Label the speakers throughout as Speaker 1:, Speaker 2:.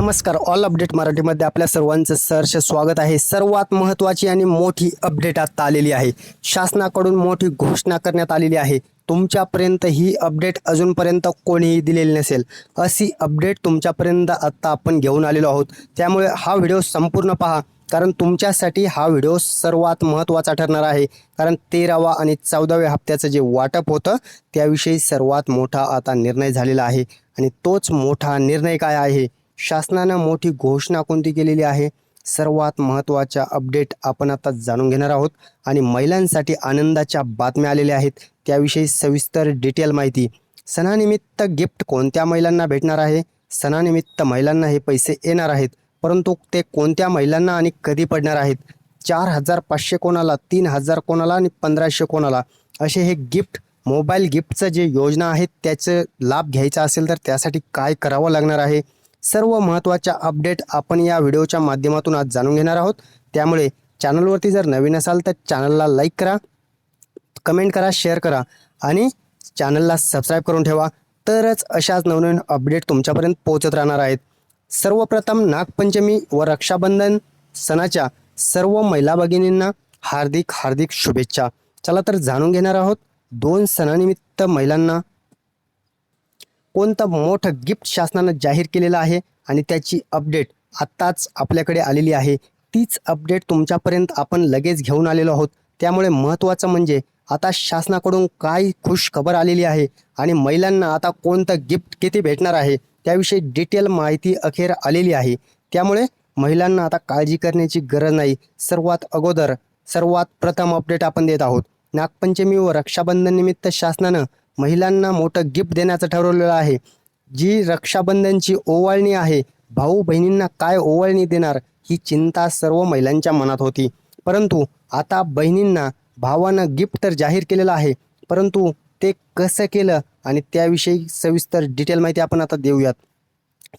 Speaker 1: नमस्कार. All update मराठीमध्ये आपल्या सर्वांचं सहर्ष स्वागत आहे. सर्वात महत्त्वाची आणि मोठी अपडेट आता आलेली आहे. शासनाकडून मोठी घोषणा करण्यात आलेली आहे. तुमच्यापर्यंत ही अपडेट अजूनपर्यंत कोणीही दिलेली नसेल. अशी अपडेट तुमच्यापर्यंत आत्ता आपण घेऊन आलेलो आहोत. त्यामुळे हा व्हिडिओ संपूर्ण पहा. कारण तुमच्यासाठी हा व्हिडिओ सर्वात महत्त्वाचा ठरणार आहे. कारण तेरावा आणि चौदाव्या हप्त्याचं जे वाटप होतं त्याविषयी सर्वात मोठा आता निर्णय झालेला आहे. आणि तोच मोठा निर्णय काय आहे? शासनानं मोठी घोषणा कोणती केलेली आहे? सर्वात महत्त्वाच्या अपडेट आपण आता जाणून घेणार आहोत. आणि महिलांसाठी आनंदाच्या बातम्या आलेल्या आहेत. त्याविषयी सविस्तर डिटेल माहिती. सणानिमित्त गिफ्ट कोणत्या महिलांना भेटणार आहे? सणानिमित्त महिलांना हे पैसे येणार आहेत. परंतु ते कोणत्या महिलांना आणि कधी पडणार आहेत? चार हजार पाचशे कोणाला तीन हजार कोणाला आणि पंधराशे कोणाला? असे हे गिफ्ट मोबाईल गिफ्टचं जे योजना आहेत त्याचं लाभ घ्यायचा असेल तर त्यासाठी काय करावं लागणार आहे? सर्व महत्त्वाच्या अपडेट आपण या व्हिडिओच्या माध्यमातून आज जाणून घेणार आहोत. त्यामुळे चॅनलवरती जर नवीन असाल तर चॅनलला लाईक करा कमेंट करा शेअर करा आणि चॅनलला सबस्क्राईब करून ठेवा. तरच अशाच नवनवीन अपडेट तुमच्यापर्यंत पोहोचत राहणार आहेत. सर्वप्रथम नागपंचमी व रक्षाबंधन सणाच्या सर्व महिला भगिनींना हार्दिक हार्दिक शुभेच्छा. चला तर जाणून घेणार आहोत दोन सणानिमित्त महिलांना कोणतं मोठं गिफ्ट शासनानं जाहीर केलेलं आहे आणि त्याची अपडेट आत्ताच आपल्याकडे आलेली आहे. तीच अपडेट तुमच्यापर्यंत आपण लगेच घेऊन आलेलो आहोत. त्यामुळे महत्त्वाचं म्हणजे आता शासनाकडून काय खुश खबर आलेली आहे आणि महिलांना आता कोणतं गिफ्ट किती भेटणार आहे त्याविषयी डिटेल माहिती अखेर आलेली आहे. त्यामुळे महिलांना आता काळजी करण्याची गरज नाही. सर्वात अगोदर सर्वात प्रथम अपडेट आपण देत आहोत. नागपंचमी व रक्षाबंधन निमित्त शासनानं महिलांना मोठं गिफ्ट देण्याचं ठरवलेलं आहे. जी रक्षाबंधनची ओवाळणी आहे भाऊ बहिणींना काय ओवाळणी देणार ही चिंता सर्व महिलांच्या मनात होती. परंतु आता बहिणींना भावानं गिफ्ट तर जाहीर केलेलं आहे परंतु ते कसं केलं आणि त्याविषयी सविस्तर डिटेल माहिती आपण आता देऊयात.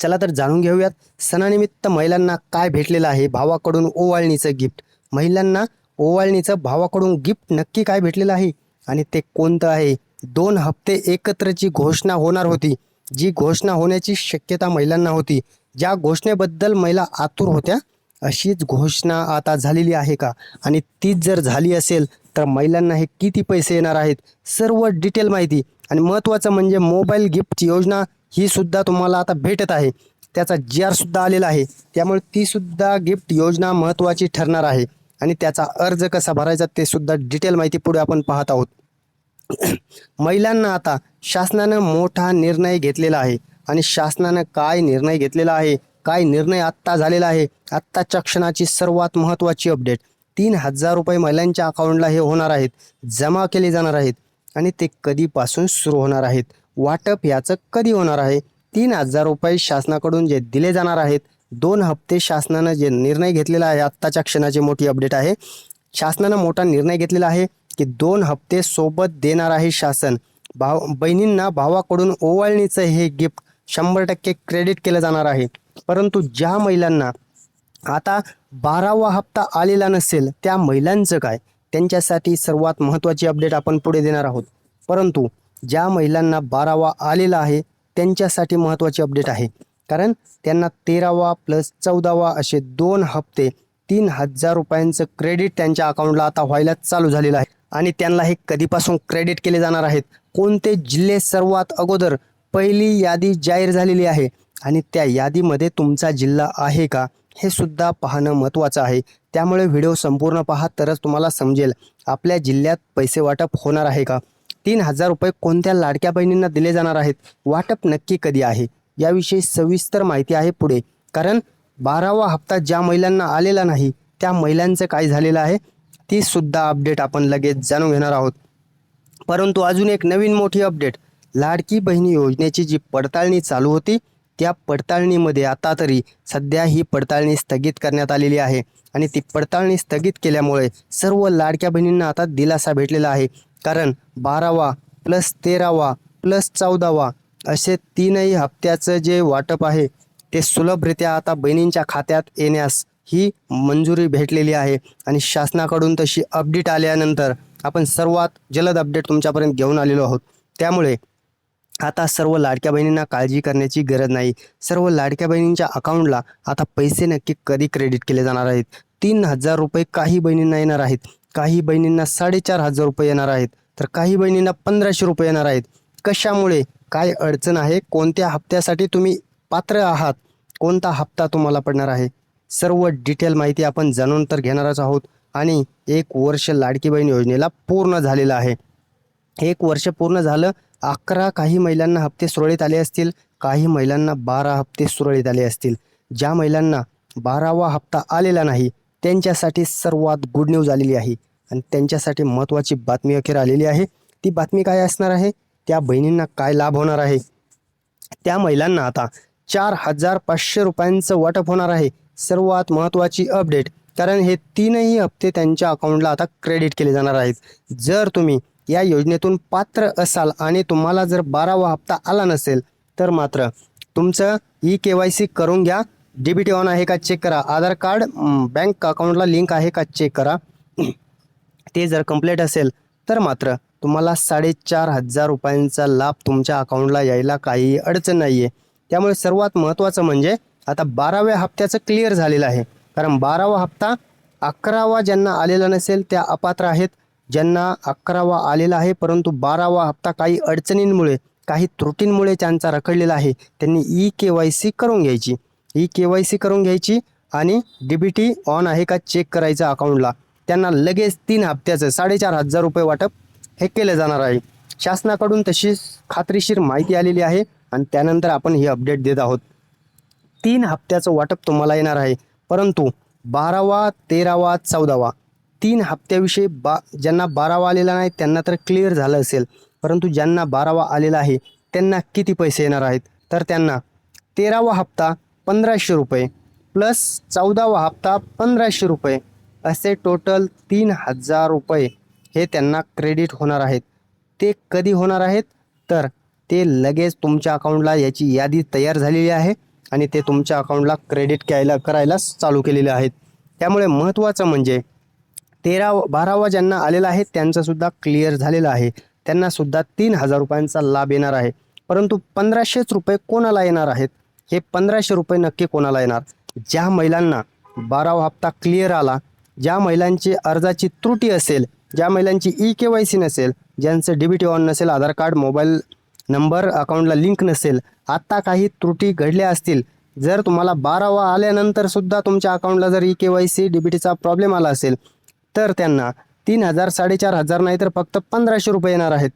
Speaker 1: चला तर जाणून घेऊयात सणानिमित्त महिलांना काय भेटलेलं आहे भावाकडून ओवाळणीचं गिफ्ट. महिलांना ओवाळणीचं भावाकडून गिफ्ट नक्की काय भेटलेलं आहे? आणि ते कोणतं आहे? दोन हप्ते एकत्रची घोषणा होणार होती. जी घोषणा होण्याची शक्यता महिलांना होती. ज्या घोषणेबद्दल महिला आतुर होत्या अशीच घोषणा आता झालेली आहे का? आणि तीच जर झाली असेल तर महिलांना हे किती पैसे येणार आहेत? सर्व डिटेल माहिती. आणि महत्त्वाचं म्हणजे मोबाईल गिफ्ट योजना ही सुद्धा तुम्हाला आता भेटत आहे. त्याचा जी आर सुद्धा आलेला आहे. त्यामुळे ती सुद्धा गिफ्ट योजना महत्त्वाची ठरणार आहे. आणि त्याचा अर्ज कसा भरायचा ते सुद्धा डिटेल माहिती पुढे आपण पाहत आहोत. महिलांना आता शासनानं मोठा निर्णय घेतलेला आहे. आणि शासनानं काय निर्णय घेतलेला आहे काय निर्णय आत्ता झालेला आहे आत्ताच्या क्षणाची सर्वात महत्त्वाची अपडेट तीन हजार रुपये महिलांच्या अकाउंटला हे होणार आहेत जमा केले जाणार आहेत आणि ते कधीपासून सुरू होणार आहेत वाटप याचं कधी होणार आहे? तीन हजार रुपये शासनाकडून जे दिले जाणार आहेत दोन हप्ते शासनानं जे निर्णय घेतलेला आहे आत्ताच्या क्षणाची मोठी अपडेट आहे. शासनानं मोठा निर्णय घेतलेला आहे की दोन हप्ते सोबत देणार आहे शासन. भाव बहिणींना भावाकडून ओवाळणीचं हे गिफ्ट शंभर टक्के क्रेडिट केलं जाणार आहे. परंतु ज्या महिलांना आता बारावा हप्ता आलेला नसेल त्या महिलांचं काय? त्यांच्यासाठी सर्वात महत्त्वाची अपडेट आपण पुढे देणार आहोत. परंतु ज्या महिलांना बारावा आलेला आहे त्यांच्यासाठी महत्त्वाची अपडेट आहे. कारण त्यांना तेरावा प्लस चौदावा असे दोन हप्ते तीन हजार रुपयांचं क्रेडिट त्यांच्या अकाउंटला आता व्हायला चालू झालेलं आहे. आणि त्यांना हे कधीपासून क्रेडिट केले जाणार आहेत? कोणते जिल्हे सर्वात अगोदर पहिली यादी जाहीर झालेली आहे? आणि त्या यादीमध्ये तुमचा जिल्हा आहे का? हे सुद्धा पाहणं महत्त्वाचं आहे. त्यामुळे व्हिडिओ संपूर्ण पहा तरच तुम्हाला समजेल आपल्या जिल्ह्यात पैसे वाटप होणार आहे का? तीन हजार रुपये कोणत्या लाडक्या बहिणींना दिले जाणार आहेत? वाटप नक्की कधी आहे? याविषयी सविस्तर माहिती आहे पुढे. कारण बारावा हप्ता ज्या महिलांना आलेला नाही त्या महिलांचं काय झालेलं आहे ती सुद्धा अपडेट आपण लगेच जाणून घेणार आहोत. परंतु अजून एक नवीन मोठी अपडेट लाडकी बहिणी योजनेची जी पडताळणी चालू होती त्या पडताळणीमध्ये आता तरी सध्या ही पडताळणी स्थगित करण्यात आलेली आहे. आणि ती पडताळणी स्थगित केल्यामुळे सर्व लाडक्या बहिणींना आता दिलासा भेटलेला आहे. कारण बारावा प्लस तेरावा प्लस चौदावा असे तीनही हप्त्याचं जे वाटप आहे ते सुलभरित्या आता बहिणींच्या खात्यात येण्यास ही मंजुरी भेटलेली आहे. आणि शासनाकडून तशी अपडेट आल्यानंतर आपण सर्वात जलद अपडेट तुमच्यापर्यंत घेऊन आलेलो आहोत. त्यामुळे आता सर्व लाडक्या बहिणींना काळजी करण्याची गरज नाही. सर्व लाडक्या बहिणींच्या अकाउंटला आता पैसे नक्की कधी क्रेडिट केले जाणार आहेत? तीन हजार रुपये काही बहिणींना येणार आहेत. काही बहिणींना साडेचार हजार रुपये येणार आहेत. तर काही बहिणींना पंधराशे रुपये येणार आहेत. कशामुळे काय अडचण आहे? कोणत्या हप्त्यासाठी तुम्ही पात्र आहात? कोणता हप्ता तुम्हाला पडणार आहे? सर्व डिटेल माहिती आपण जाणून तर घेणारच आहोत. आणि एक वर्ष लाडकी बहीण योजनेला पूर्ण झालेलं आहे. एक वर्ष पूर्ण झालं अकरा काही महिलांना हप्ते सुरळीत आले असतील काही महिलांना बारा हप्ते सुरळीत आले असतील. ज्या महिलांना बारावा हप्ता आलेला नाही त्यांच्यासाठी सर्वात गुड न्यूज आलेली आहे. आणि त्यांच्यासाठी महत्त्वाची बातमी अखेर आलेली आहे. ती बातमी काय असणार आहे? त्या बहिणींना काय लाभ होणार आहे? त्या महिलांना आता चार हजार पाचशे रुपयांचं वाटप होणार आहे. सर्वात महत्त्वाची अपडेट कारण हे तीनही हप्ते त्यांच्या अकाउंटला आता क्रेडिट केले जाणार आहेत. जर तुम्ही या योजनेतून पात्र असाल आणि तुम्हाला जर बारावा हप्ता आला नसेल तर मात्र तुमचं ई के वाय सी करून घ्या डीबीटी ऑन आहे का चेक करा. आधार कार्ड बँक अकाउंटला लिंक आहे का चेक करा. ते जर कंप्लीट असेल तर मात्र तुम्हाला साडेचार हजार रुपयांचा लाभ तुमच्या अकाउंटला यायला काही अडचण नाही आहे त्यामुळे सर्वात महत्त्वाचं म्हणजे आता बाराव्या हप्त्याचं क्लिअर झालेलं आहे. कारण बारावा हप्ता अकरावा ज्यांना आलेला नसेल त्या अपात्र आहेत. ज्यांना अकरावा आलेला आहे परंतु बारावा हप्ता काही अडचणींमुळे काही त्रुटींमुळे त्यांचा रखडलेला आहे. त्यांनी ई के वाय सी करून घ्यायची. ई के वाय सी करून घ्यायची आणि डी बी टी ऑन आहे का चेक करायचं अकाउंटला त्यांना लगेच तीन हप्त्याचं साडेचार हजार रुपये वाटप हे केलं जाणार आहे. शासनाकडून तशी खात्रीशीर माहिती आलेली आहे आणि त्यानंतर आपण ही अपडेट देत आहोत. तीन हप्त्याचं वाटप तुम्हाला येणार आहे. परंतु बारावा तेरावा चौदावा तीन हप्त्याविषयी बा ज्यांना बारावा आलेला नाही त्यांना तर क्लिअर झालं असेल. परंतु ज्यांना बारावा आलेला आहे त्यांना किती पैसे येणार आहेत? तर त्यांना तेरावा हप्ता पंधराशे रुपये प्लस चौदावा हप्ता पंधराशे रुपये असे टोटल तीन हजार रुपये हे त्यांना क्रेडिट होणार आहेत. ते कधी होणार आहेत? तर ते लगेच तुमच्या अकाउंटला याची यादी तयार झालेली आहे आणि ते तुमच्या अकाउंटला क्रेडिट घ्यायला करायला चालू केलेले आहेत. त्यामुळे महत्त्वाचं म्हणजे तेरा बारावा ज्यांना आलेला आहे त्यांचंसुद्धा क्लिअर झालेलं आहे. त्यांनासुद्धा तीन हजार रुपयांचा लाभ येणार आहे. परंतु पंधराशेच रुपये कोणाला येणार आहेत? हे पंधराशे रुपये नक्की कोणाला येणार? ज्या महिलांना बारावा हप्ता क्लिअर आला ज्या महिलांची अर्जाची त्रुटी असेल ज्या महिलांची ई के वाय सी नसेल ज्यांचं डी बी टी ऑन नसेल आधार कार्ड मोबाईल नंबर अकाउंटला लिंक नसेल आत्ता काही त्रुटी घडल्या असतील. जर तुम्हाला बारावा आल्यानंतर सुद्धा तुमच्या अकाउंटला जर E K Y C D B टीचा प्रॉब्लेम आला असेल तर त्यांना तीन हजार साडेचार हजार नाही तर फक्त पंधराशे रुपये येणार आहेत.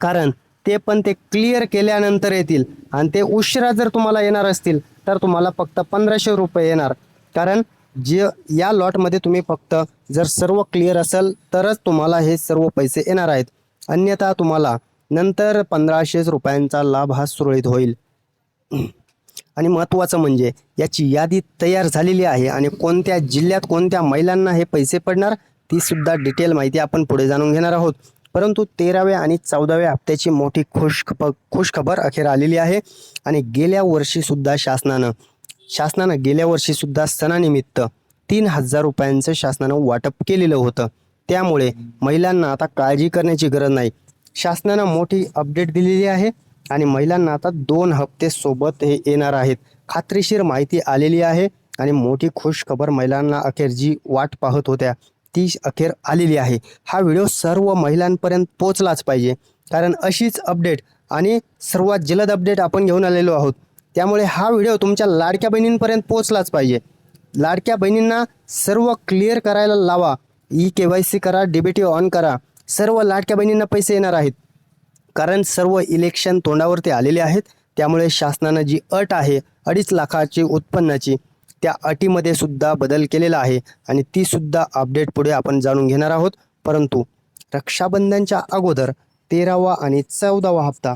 Speaker 1: कारण ते पण ते क्लिअर केल्यानंतर येतील. आणि ते उशिरा जर तुम्हाला येणार असतील तर तुम्हाला फक्त पंधराशे रुपये येणार. कारण जे या लॉटमध्ये तुम्ही फक्त जर सर्व क्लिअर असेल तरच तुम्हाला हे सर्व पैसे येणार आहेत. अन्यथा तुम्हाला नंतर पंधराशेच रुपयांचा लाभ हा सुरळीत होईल. आणि महत्त्वाचं म्हणजे याची यादी तयार झालेली आहे आणि कोणत्या जिल्ह्यात कोणत्या महिलांना हे पैसे पडणार ती सुद्धा डिटेल माहिती आपण पुढे जाणून घेणार आहोत. परंतु तेराव्या आणि चौदाव्या हप्त्याची मोठी खुश खप खुश खबर अखेर आलेली आहे. आणि गेल्या वर्षीसुद्धा शासनानं शासनानं गेल्या वर्षीसुद्धा सणानिमित्त तीन हजार रुपयांचं शासनानं वाटप केलेलं होतं. त्यामुळे महिलांना आता काळजी करण्याची गरज नाही. शासनानं मोठी अपडेट दिलेली आहे आणि महिलांना आता दोन हप्ते सोबत हे येणार आहेत. खात्रीशीर माहिती आलेली आहे आणि मोठी खुश खबर महिलांना अखेर जी वाट पाहत होत्या ती अखेर आलेली आहे. हा व्हिडिओ सर्व महिलांपर्यंत पोचलाच पाहिजे. कारण अशीच अपडेट आणि सर्वात जलद अपडेट आपण घेऊन आलेलो आहोत. त्यामुळे हा व्हिडिओ तुमच्या लाडक्या बहिणींपर्यंत पोचलाच पाहिजे. लाडक्या बहिणींना सर्व क्लिअर करायला लावा. ई के वाय सी करा डीबीटी ऑन करा. सर्व लाडक्या बहिणींना पैसे येणार आहेत. कारण सर्व इलेक्शन तोंडावरती आलेले आहेत. त्यामुळे शासनानं जी अट आहे अडीच लाखाची उत्पन्नाची त्या अटीमध्ये सुद्धा बदल केलेला आहे आणि ती सुद्धा अपडेट पुढे आपण जाणून घेणार आहोत. परंतु रक्षाबंधनच्या अगोदर तेरावा आणि चौदावा हप्ता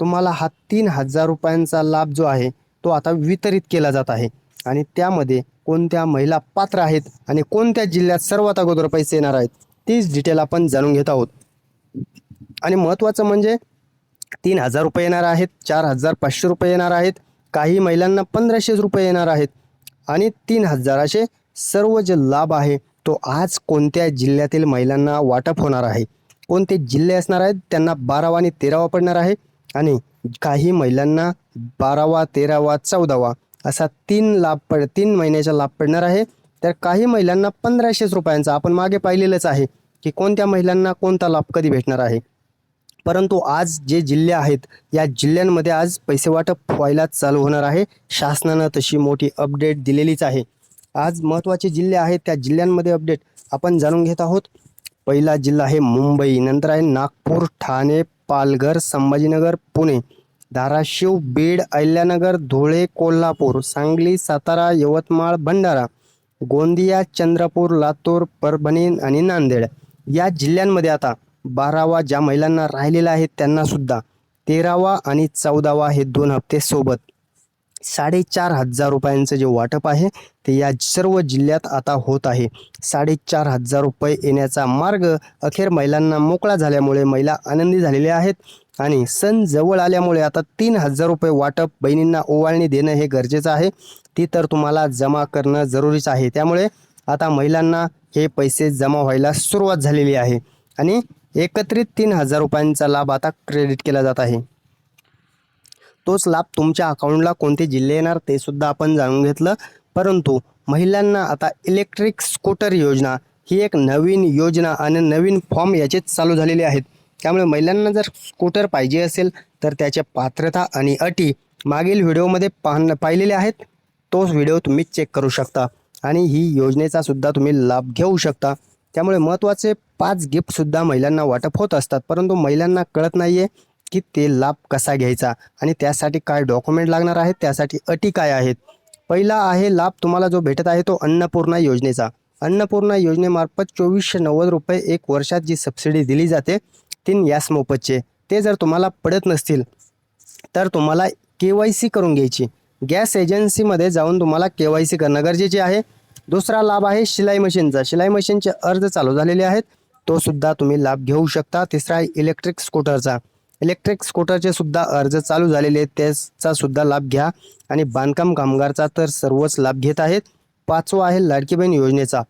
Speaker 1: तुम्हाला हा तीन हजार रुपयांचा लाभ जो आहे तो आता वितरित केला जात आहे. आणि त्यामध्ये कोणत्या महिला पात्र आहेत आणि कोणत्या जिल्ह्यात सर्वात अगोदर पैसे येणार आहेत तीच डिटेल आपण जाणून घेत आहोत. आणि महत्त्वाचं म्हणजे तीन हजार रुपये येणार आहेत चार हजार पाचशे रुपये येणार आहेत काही महिलांना पंधराशे रुपये येणार आहेत. आणि तीन हजाराचे सर्व जे लाभ आहे तो आज कोणत्या जिल्ह्यातील महिलांना वाटप होणार आहे? कोणते जिल्हे असणार आहेत त्यांना बारावा आणि तेरावा पडणार आहे आणि काही महिलांना बारावा तेरावा चौदावा असा तीन लाभ पड तीन महिन्याचा लाभ पडणार आहे. तर काही महिलांना पंधराशेच रुपयांचा आपण मागे पाहिलेलंच आहे की कोणत्या महिलांना कोणता लाभ कधी भेटणार आहे. परंतु आज जे जिल्हे आहेत या जिल्ह्यांमध्ये आज पैसे वाटप व्हायला चालू होणार आहे. शासनानं तशी मोठी अपडेट दिलेलीच आहे. आज महत्त्वाचे जिल्हे आहेत त्या जिल्ह्यांमध्ये अपडेट आपण जाणून घेत आहोत. पहिला जिल्हा आहे मुंबई नंतर आहे नागपूर ठाणे पालघर संभाजीनगर पुणे. धाराशिव बीड अहिल्यानगर धुळे कोल्हापूर सांगली सातारा यवतमाळ भंडारा गोंदिया चंद्रपूर लातूर परभणी आणि नांदेड या जिल्ह्यांमध्ये आता बारावा ज्या महिलांना राहिलेला आहे त्यांना सुद्धा तेरावा आणि चौदावा हे दोन हप्ते सोबत साडेचार हजार रुपयांचं जे वाटप आहे ते या सर्व जिल्ह्यात आता होत आहे. साडेचार हजार रुपये येण्याचा मार्ग अखेर महिलांना मोकळा झाल्यामुळे महिला आनंदी झालेल्या आहेत आणि सण जवळ आल्यामुळे आता तीन हजार रुपये वाटप बहिणींना ओवाळणी देणं हे गरजेचं आहे. ती तर तुम्हाला जमा करणं जरुरीच आहे. त्यामुळे आता महिलांना हे पैसे जमा व्हायला सुरुवात झालेली आहे आणि एकत्रित तीन हजार रुपयांचा लाभ आता क्रेडिट केला जात आहे. तोच लाभ तुमच्या अकाउंटला कोणते जिल्हे येणार ते सुद्धा आपण जाणून घेतलं. परंतु महिलांना आता इलेक्ट्रिक स्कूटर योजना ही एक नवीन योजना आणि नवीन फॉर्म याचे चालू झालेले आहेत. त्यामुळे महिलांना जर स्कूटर पाहिजे असेल तर त्याच्या पात्रता आणि अटी मागील व्हिडिओमध्ये पाहणं पाहिलेले आहेत. तोच व्हिडिओ तुम्ही चेक करू शकता आणि ही योजनेचा सुद्धा तुम्ही लाभ घेऊ शकता. त्यामुळे महत्त्वाचे पाच गिफ्टसुद्धा महिलांना वाटप होत असतात. परंतु महिलांना कळत नाही आहे की ते लाभ कसा घ्यायचा आणि त्यासाठी काय डॉक्युमेंट लागणार आहेत त्यासाठी अटी काय आहेत? पहिला आहे लाभ तुम्हाला जो भेटत आहे तो अन्नपूर्णा योजनेचा. अन्नपूर्णा योजनेमार्फत चोवीसशे नव्वद रुपये एक वर्षात जी सबसिडी दिली जाते तीन यास मोफतचे. ते जर तुम्हाला पडत नसतील तर तुम्हाला के वाय सी करून घ्यायची. गॅस एजन्सीमध्ये जाऊन तुम्हाला के वाय सी करणं गरजेचे आहे. दुसरा लाभ आहे शिलाई मशीनचा. शिलाई मशीनचे अर्ज चालू झालेले आहेत. तो सुद्धा तुम्ही लाभ घेऊ शकता. तिसरा आहे इलेक्ट्रिक स्कूटरचा. इलेक्ट्रिक स्कूटरचे सुद्धा अर्ज चालू झालेले आहेत. त्याचा सुद्धा लाभ घ्या. आणि बांधकाम कामगारचा तर सर्वच लाभ घेत आहेत. पाचवा आहे लाडकी बहीण योजनेचा.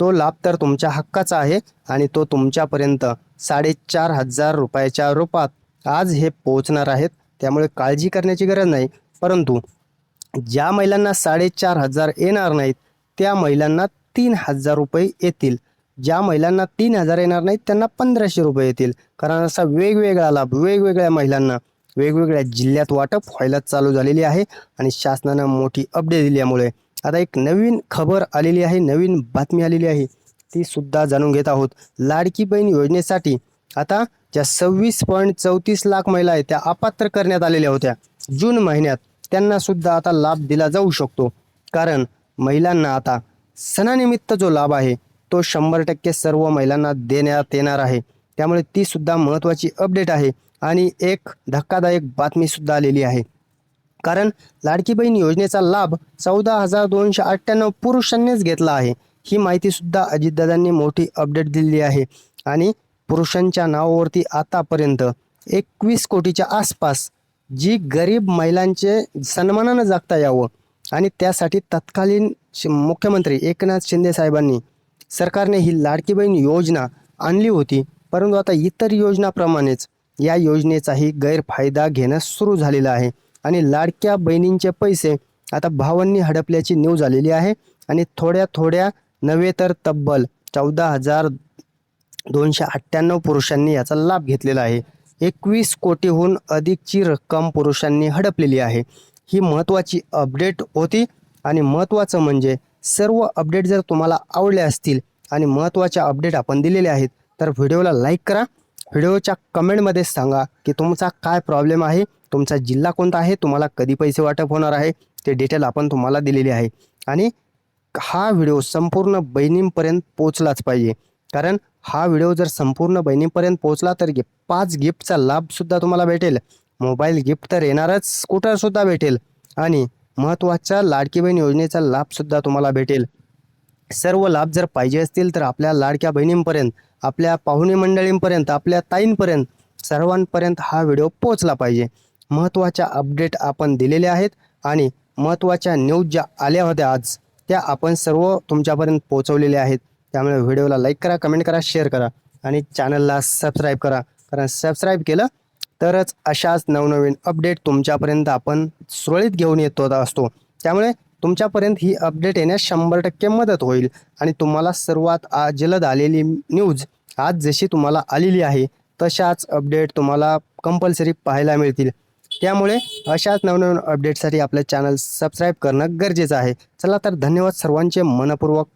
Speaker 1: तो लाभ तर तुमच्या हक्काचा आहे आणि तो तुमच्यापर्यंत साडेचार हजार रुपयाच्या रूपात आज हे पोहोचणार आहेत. त्यामुळे काळजी करण्याची गरज नाही. परंतु ज्या महिलांना साडेचार हजार येणार नाहीत त्या महिलांना तीन हजार रुपये येतील. ज्या महिलांना तीन हजार येणार नाहीत त्यांना पंधराशे रुपये येतील. कारण असा वेगवेगळा लाभ वेगवेगळ्या महिलांना वेगवेगळ्या जिल्ह्यात वाटप व्हायला चालू झालेली आहे आणि शासनानं मोठी अपडेट दिल्यामुळे आता एक नवीन खबर आलेली आहे नवीन बातमी आलेली आहे. ती सुद्धा जाणून घेत आहोत. लाडकी बहीण योजनेसाठी आता ज्या सव्वीस पॉईंट चौतीस लाख महिला आहेत त्या अपात्र करण्यात आलेल्या होत्या. जून महिन्यात त्यांना सुद्धा आता लाभ दिला जाऊ शकतो. कारण महिलांना आता सणानिमित्त जो लाभ आहे तो शंभर टक्के सर्व महिलांना देण्यात येणार आहे. त्यामुळे ती सुद्धा महत्त्वाची अपडेट आहे आणि एक धक्कादायक बातमी सुद्धा आलेली आहे. कारण लाडकी बहीण योजनेचा लाभ चौदा हजार दोनशे अठ्ठ्याण्णव पुरुषांनीच घेतला आहे. ही माहिती सुद्धा अजितदादांनी मोठी अपडेट दिलेली आहे आणि पुरुषांच्या नावावरती आतापर्यंत एकवीस कोटीच्या आसपास जी गरीब महिलांचे सन्मानानं जगता यावं आणि त्यासाठी तत्कालीन शि- मुख्यमंत्री एकनाथ शिंदे साहेबांनी सरकारने ही लाडकी बहीण योजना आणली होती. परंतु आता इतर योजनाप्रमाणेच या योजनेचाही गैरफायदा घेणं सुरू झालेला आहे. आणि लाडक्या बहिणींचे पैसे आता भावांनी हडपल्याची न्यूज आलेली आहे. आणि थोड्या थोड्या नव्हे तर तब्बल चौदा हजार दोनशे अठ्ठ्याण्णव पुरुषांनी याचा लाभ घेतलेला आहे. एकवीस कोटीहून अधिकची रक्कम पुरुषांनी हडपलेली आहे. ही महत्त्वाची अपडेट होती. आणि महत्त्वाचं म्हणजे सर्व अपडेट जर तुम्हाला आवडले असतील आणि महत्त्वाच्या अपडेट आपण दिलेले आहेत तर व्हिडिओला लाईक करा. व्हिडिओच्या कमेंटमध्ये सांगा की तुमचा काय प्रॉब्लेम आहे तुमचा जिल्हा कोणता आहे तुम्हाला कधी पैसे वाटप होणार आहे ते डिटेल आपण तुम्हाला दिलेले आहे. आणि हा व्हिडिओ संपूर्ण बहिणींपर्यंत पोचलाच पाहिजे. कारण हा व्हिडिओ जर संपूर्ण बहिणींपर्यंत पोचला तर गे- पाच गिफ्टचा लाभसुद्धा तुम्हाला भेटेल. मोबाईल गिफ्ट तर येणारच स्कूटरसुद्धा भेटेल. आणि महत्त्वाच्या लाडकी बहीण योजनेचा लाभसुद्धा तुम्हाला भेटेल. सर्व लाभ जर पाहिजे असतील तर आपल्या लाडक्या बहिणींपर्यंत आपल्या पाहुणे मंडळींपर्यंत आपल्या ताईंपर्यंत सर्वांपर्यंत हा व्हिडिओ पोचला पाहिजे. महत्त्वाच्या अपडेट आपण दिलेल्या आहेत आणि महत्त्वाच्या न्यूज ज्या आल्या होत्या आज त्या आपण सर्व तुमच्यापर्यंत पोहोचवलेल्या आहेत. त्यामुळे व्हिडिओला लाईक करा कमेंट करा शेअर करा आणि चॅनलला सबस्क्राईब करा. कारण सबस्क्राईब केलं तरच अशाच नवनवीन अपडेट तुमच्यापर्यंत आपण सुरळीत घेऊन येतो असतो. त्यामुळे तुमच्यापर्यंत ही अपडेट येण्यास शंभर टक्के मदत होईल. आणि तुम्हाला सर्वात आ- जलद आलेली न्यूज आज जशी तुम्हाला आलेली आहे तशाच अपडेट तुम्हाला कंपल्सरी पाहायला मिळतील. त्यामुळे अशाच नवनवीन अपडेटसाठी आपलं चॅनल सबस्क्राईब करणं गरजेचं आहे. चला तर धन्यवाद सर्वांचे मनपूर्वक